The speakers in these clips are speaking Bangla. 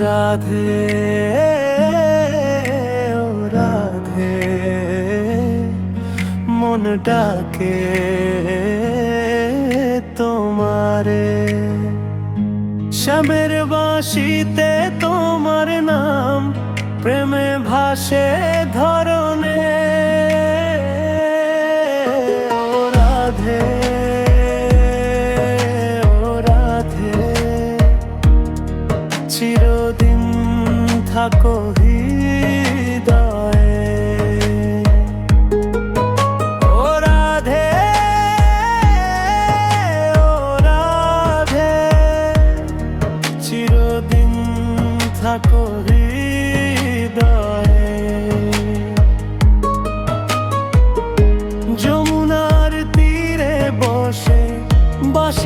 রাধে ও রাধে মন তোমারে শ্যামের বাঁশিতে তোমার নাম প্রেমে ভাসে ধরনে। ও রাধে চিরদিন থাকো হৃদয়ে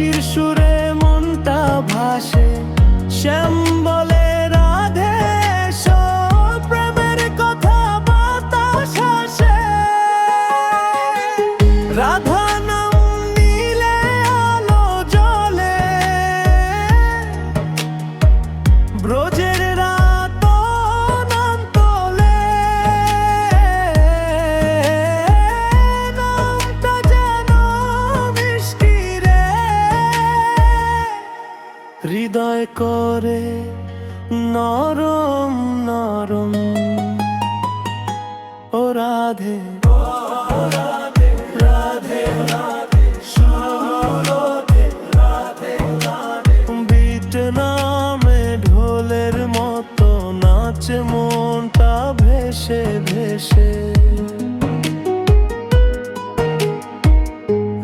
বাঁশির সুরে মনটা ভাসে শ্যাম হৃদয় করে নরম নরম। ও রাধে। রাধে মতো মনটা ভেসে ভেসে।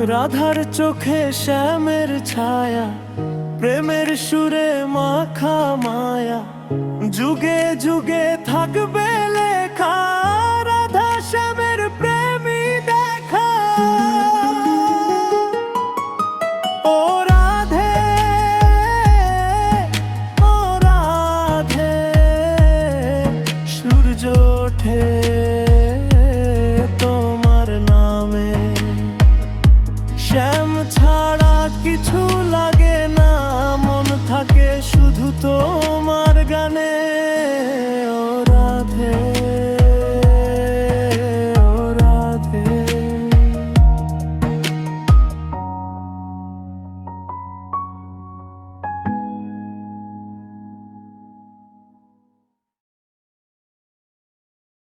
রাধার চোখে শ্যামের ছায়া সুরে মাখা মায়া যুগে যুগে থাকবে থাকে